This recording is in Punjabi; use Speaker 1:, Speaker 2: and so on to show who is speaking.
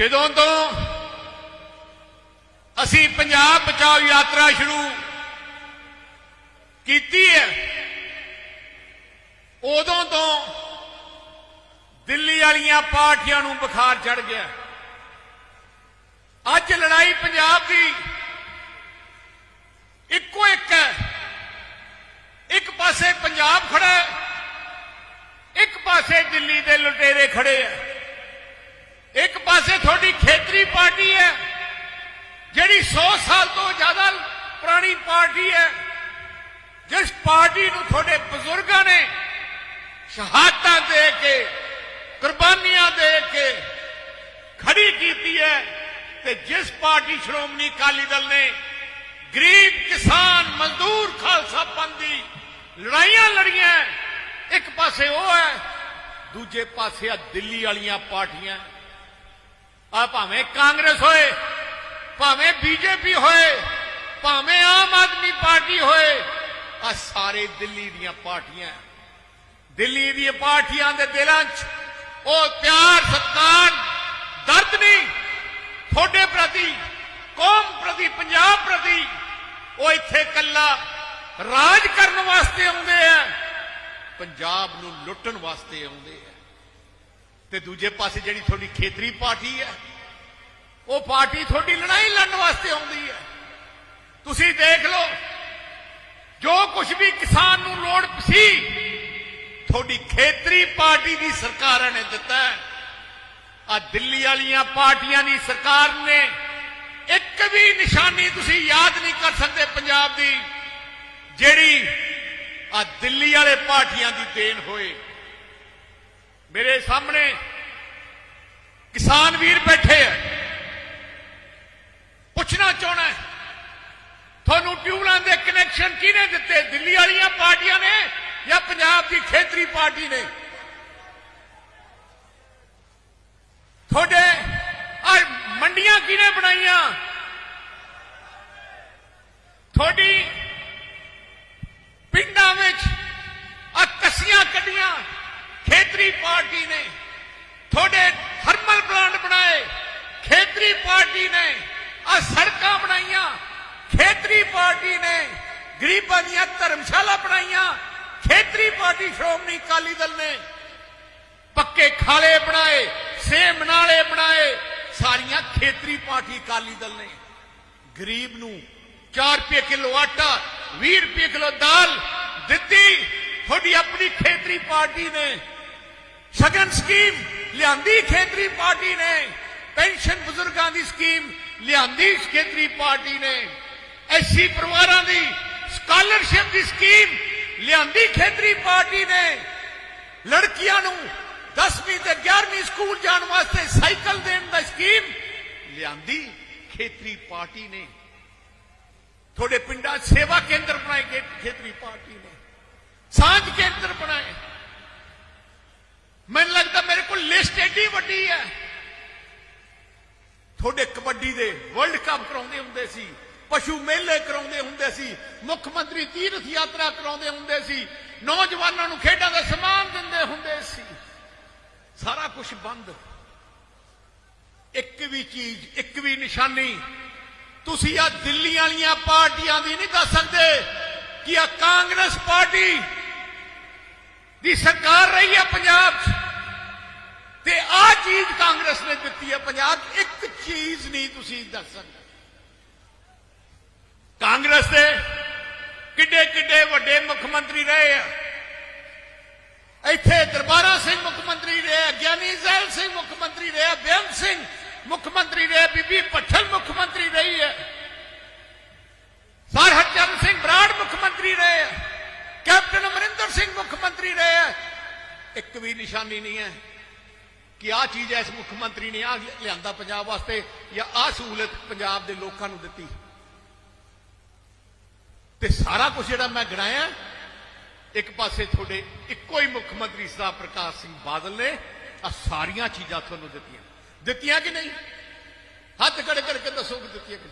Speaker 1: ਜਦੋਂ ਤੋਂ ਅਸੀਂ ਪੰਜਾਬ ਬਚਾਓ ਯਾਤਰਾ ਸ਼ੁਰੂ ਕੀਤੀ ਹੈ, ਉਦੋਂ ਤੋਂ ਦਿੱਲੀ ਵਾਲੀਆਂ ਪਾਰਟੀਆਂ ਨੂੰ ਬੁਖਾਰ ਚੜ ਗਿਆ। ਅੱਜ ਲੜਾਈ ਪੰਜਾਬ ਦੀ ਇੱਕੋ ਇੱਕ ਹੈ। ਇੱਕ ਪਾਸੇ ਪੰਜਾਬ ਖੜਾ ਹੈ, ਇੱਕ ਪਾਸੇ ਦਿੱਲੀ ਦੇ ਲੁਟੇਰੇ ਖੜੇ ਹੈ। ਇੱਕ ਪਾਸੇ ਤੁਹਾਡੀ ਖੇਤਰੀ ਪਾਰਟੀ ਹੈ, ਜਿਹੜੀ 100 ਸਾਲ ਤੋਂ ਜ਼ਿਆਦਾ ਪੁਰਾਣੀ ਪਾਰਟੀ ਹੈ, ਜਿਸ ਪਾਰਟੀ ਨੂੰ ਤੁਹਾਡੇ ਬਜ਼ੁਰਗਾਂ ਨੇ ਸ਼ਹਾਦਤਾਂ ਦੇ ਕੇ, ਕੁਰਬਾਨੀਆਂ ਦੇ ਕੇ ਖੜੀ ਕੀਤੀ ਹੈ ਤੇ ਜਿਸ ਪਾਰਟੀ ਸ਼੍ਰੋਮਣੀ ਅਕਾਲੀ ਦਲ ਨੇ ਗਰੀਬ ਕਿਸਾਨ ਮਜ਼ਦੂਰ ਖਾਲਸਾ ਪੰਥ ਦੀ ਲੜਾਈਆਂ ਲੜੀਆਂ, ਇੱਕ ਪਾਸੇ ਉਹ ਹੈ, ਦੂਜੇ ਪਾਸੇ ਆ ਦਿੱਲੀ ਵਾਲੀਆਂ ਪਾਰਟੀਆਂ। ਆ ਭਾਵੇਂ ਕਾਂਗਰਸ ਹੋਏ, ਭਾਵੇਂ ਬੀਜੇਪੀ ਹੋਏ, ਭਾਵੇਂ ਆਮ ਆਦਮੀ ਪਾਰਟੀ ਹੋਏ, ਆ ਸਾਰੇ ਦਿੱਲੀ ਦੀਆਂ ਪਾਰਟੀਆਂ। ਦਿੱਲੀ ਦੀਆਂ ਪਾਰਟੀਆਂ ਦੇ ਦਿਲਾਂ 'ਚ ਉਹ ਪਿਆਰ, ਸਤਿਕਾਰ, ਦਰਦ ਨਹੀਂ। ਤੁਹਾਡੇ ਪ੍ਰਤੀ, ਕੌਮ ਪ੍ਰਤੀ, ਪੰਜਾਬ ਪ੍ਰਤੀ ਉਹ ਇੱਥੇ ਕੱਲਾ ਰਾਜ ਕਰਨ ਵਾਸਤੇ ਆਉਂਦੇ ਆ, ਪੰਜਾਬ ਨੂੰ ਲੁੱਟਣ ਵਾਸਤੇ ਆਉਂਦੇ ਆ। ਤੇ ਦੂਜੇ ਪਾਸੇ ਜਿਹੜੀ ਤੁਹਾਡੀ ਖੇਤਰੀ ਪਾਰਟੀ ਹੈ, ਉਹ ਪਾਰਟੀ ਤੁਹਾਡੀ ਲੜਾਈ ਲੜਨ ਵਾਸਤੇ ਆਉਂਦੀ ਹੈ। ਤੁਸੀਂ ਦੇਖ ਲਓ, ਜੋ ਕੁਝ ਵੀ ਕਿਸਾਨ ਨੂੰ ਲੋੜ ਸੀ, ਤੁਹਾਡੀ ਖੇਤਰੀ ਪਾਰਟੀ ਦੀ ਸਰਕਾਰਾਂ ਨੇ ਦਿੱਤਾ ਆ ਦਿੱਲੀ ਵਾਲੀਆਂ ਪਾਰਟੀਆਂ ਦੀ ਸਰਕਾਰ ਨੇ ਇੱਕ ਵੀ ਨਿਸ਼ਾਨੀ ਤੁਸੀਂ ਯਾਦ ਨਹੀਂ ਕਰ ਸਕਦੇ ਪੰਜਾਬ ਦੀ, ਜਿਹੜੀ ਆ ਦਿੱਲੀ ਵਾਲੇ ਪਾਰਟੀਆਂ ਦੀ ਦੇਣ ਹੋਏ। ਮੇਰੇ ਸਾਹਮਣੇ ਕਿਸਾਨ ਵੀਰ ਬੈਠੇ ਆ ਪੁੱਛਣਾ ਚਾਹਣਾ ਹੈ, ਤੁਹਾਨੂੰ ਟਿਊਬਲਾਂ ਦੇ ਕਨੈਕਸ਼ਨ ਕਿਹਨੇ ਦਿੱਤੇ ਦਿੱਲੀ ਵਾਲੀਆਂ ਪਾਰਟੀਆਂ ਨੇ ਜਾਂ ਪੰਜਾਬ ਦੀ ਖੇਤਰੀ ਪਾਰਟੀ ਨੇ ਤੁਹਾਡੇ ਆ ਮੰਡੀਆਂ ਕਿਹਨੇ ਬਣਾਈਆਂ ਤੁਹਾਡੀ ਪਿੰਡਾਂ ਵਿੱਚ ਆ ਕਸੀਆਂ ਕੱਢੀਆਂ ਖੇਤਰੀ ਪਾਰਟੀ ਨੇ ਤੁਹਾਡੇ ਥਰਮਲ ਪਲਾਂਟ ਬਣਾਏ ਖੇਤਰੀ ਪਾਰਟੀ ਨੇ ਆ ਸੜਕਾਂ ਬਣਾਈਆਂ ਖੇਤਰੀ ਪਾਰਟੀ ਨੇ ਗਰੀਬਾਂ ਦੀਆਂ ਧਰਮਸ਼ਾਲਾ ਬਣਾਈਆਂ ਖੇਤਰੀ ਪਾਰਟੀ ਸ਼੍ਰੋਮਣੀ ਅਕਾਲੀ ਦਲ ਨੇ ਪੱਕੇ ਖਾਲੇ ਬਣਾਏ ਸੇਮ ਨਾਲੇ ਬਣਾਏ ਸਾਰੀਆਂ ਖੇਤਰੀ ਪਾਰਟੀ ਅਕਾਲੀ ਦਲ ਨੇ ਗਰੀਬ ਨੂੰ 4 ਰੁਪਏ ਕਿਲੋ ਆਟਾ 20 ਰੁਪਏ ਕਿਲੋ ਦਾਲ ਦਿੱਤੀ ਤੁਹਾਡੀ ਆਪਣੀ ਖੇਤਰੀ ਪਾਰਟੀ ਨੇ ਸ਼ਗਨ ਸਕੀਮ ਲਿਆਂਦੀ ਖੇਤਰੀ ਪਾਰਟੀ ਨੇ, ਪੈਨਸ਼ਨ ਬਜ਼ੁਰਗਾਂ ਦੀ ਸਕੀਮ ਲਿਆਂਦੀ ਖੇਤਰੀ ਪਾਰਟੀ ਨੇ ਐਸੀ ਪਰਿਵਾਰਾਂ ਦੀ ਸਕਾਲਰਸ਼ਿਪ ਦੀ ਸਕੀਮ ਲਿਆਂਦੀ ਖੇਤਰੀ ਪਾਰਟੀ ਨੇ, ਲੜਕੀਆਂ ਨੂੰ 10ਵੀਂ ਤੇ 11ਵੀਂ ਸਕੂਲ ਜਾਣ ਵਾਸਤੇ ਸਾਈਕਲ ਦੇਣ ਦਾ ਸਕੀਮ ਲਿਆਂਦੀ ਖੇਤਰੀ ਪਾਰਟੀ ਨੇ। ਤੁਹਾਡੇ ਪਿੰਡਾਂ 'ਚ ਸੇਵਾ ਕੇਂਦਰ ਬਣਾਏ ਖੇਤਰੀ ਪਾਰਟੀ ਨੇ, ਸਾਂਝ ਕੇਂਦਰ ਬਣਾਏ। ਮੈਨੂੰ ਲੱਗਦਾ ਮੇਰੇ ਕੋਲ ਲਿਸਟ ਐਡੀ ਵੱਡੀ ਹੈ। ਤੁਹਾਡੇ ਕਬੱਡੀ ਦੇ ਵਰਲਡ ਕੱਪ ਕਰਾਉਂਦੇ ਹੁੰਦੇ ਸੀ, ਪਸ਼ੂ ਮੇਲੇ ਕਰਾਉਂਦੇ ਹੁੰਦੇ ਸੀ, ਮੁੱਖ ਮੰਤਰੀ ਤੀਰਥ ਯਾਤਰਾ ਕਰਾਉਂਦੇ ਹੁੰਦੇ ਸੀ, ਨੌਜਵਾਨਾਂ ਨੂੰ ਖੇਡਾਂ ਦਾ ਸਮਾਨ ਦਿੰਦੇ ਹੁੰਦੇ ਸੀ। ਸਾਰਾ ਕੁਝ ਬੰਦ। ਇੱਕ ਵੀ ਚੀਜ਼, ਇੱਕ ਵੀ ਨਿਸ਼ਾਨੀ। ਤੁਸੀਂ ਆ ਦਿੱਲੀ ਵਾਲੀਆਂ ਪਾਰਟੀਆਂ ਦੀ ਨਹੀਂ ਦੱਸ ਸਕਦੇ ਕਿ ਆ ਕਾਂਗਰਸ ਪਾਰਟੀ ਦੀ ਸਰਕਾਰ ਰਹੀ ਹੈ ਪੰਜਾਬ 'ਚ। ਤੇ ਆ ਚੀਜ਼ ਕਾਂਗਰਸ ਨੇ ਦਿੱਤੀ ਹੈ ਪੰਜਾਬ 'ਚ। ਇੱਕ ਚੀਜ਼ ਨਹੀਂ ਤੁਸੀਂ ਦੱਸ ਸਕਦੇ। ਕਾਂਗਰਸ ਦੇ ਕਿੱਡੇ ਕਿੱਡੇ ਵੱਡੇ ਮੁੱਖ ਮੰਤਰੀ ਰਹੇ ਆ। ਇੱਥੇ ਦਰਬਾਰਾ ਸਿੰਘ ਮੁੱਖ ਮੰਤਰੀ ਰਹੇ ਗਿਆਨੀ ਜ਼ੈਲ ਸਿੰਘ ਮੁੱਖ ਮੰਤਰੀ ਰਹੇ ਬੇਅੰਤ ਸਿੰਘ ਮੁੱਖ ਮੰਤਰੀ ਰਹੇ ਬੀਬੀ ਪੱਠਲ ਮੁੱਖ ਮੰਤਰੀ ਰਹੀ ਹੈ ਸਰ ਹਰਚਰਨ ਸਿੰਘ ਬਰਾੜ ਮੁੱਖ ਮੰਤਰੀ ਰਹੇ ਆ। ਕੈਪਟਨ ਅਮਰਿੰਦਰ ਸਿੰਘ ਮੁੱਖ ਮੰਤਰੀ ਰਹੇ ਹੈ ਇੱਕ ਵੀ ਨਿਸ਼ਾਨੀ ਨਹੀਂ ਹੈ ਕਿ ਆਹ ਚੀਜ਼ ਇਸ ਮੁੱਖ ਮੰਤਰੀ ਨੇ ਆ ਲਿਆਂਦਾ ਪੰਜਾਬ ਵਾਸਤੇ ਜਾਂ ਆਹ ਸਹੂਲਤ ਪੰਜਾਬ ਦੇ ਲੋਕਾਂ ਨੂੰ ਦਿੱਤੀ। ਤੇ ਸਾਰਾ ਕੁਝ ਜਿਹੜਾ ਮੈਂ ਗਿਣਾਇਆ, ਇੱਕ ਪਾਸੇ ਤੁਹਾਡੇ ਇੱਕੋ ਹੀ ਮੁੱਖ ਮੰਤਰੀ ਸਰਦਾਰ ਪ੍ਰਕਾਸ਼ ਸਿੰਘ ਬਾਦਲ ਨੇ ਆ ਸਾਰੀਆਂ ਚੀਜ਼ਾਂ ਤੁਹਾਨੂੰ ਦਿੱਤੀਆਂ। ਦਿੱਤੀਆਂ ਕਿ ਨਹੀਂ? ਹੱਥ ਖੜੇ ਕਰਕੇ ਦੱਸੋ ਕਿ ਦਿੱਤੀਆਂ ਕਿ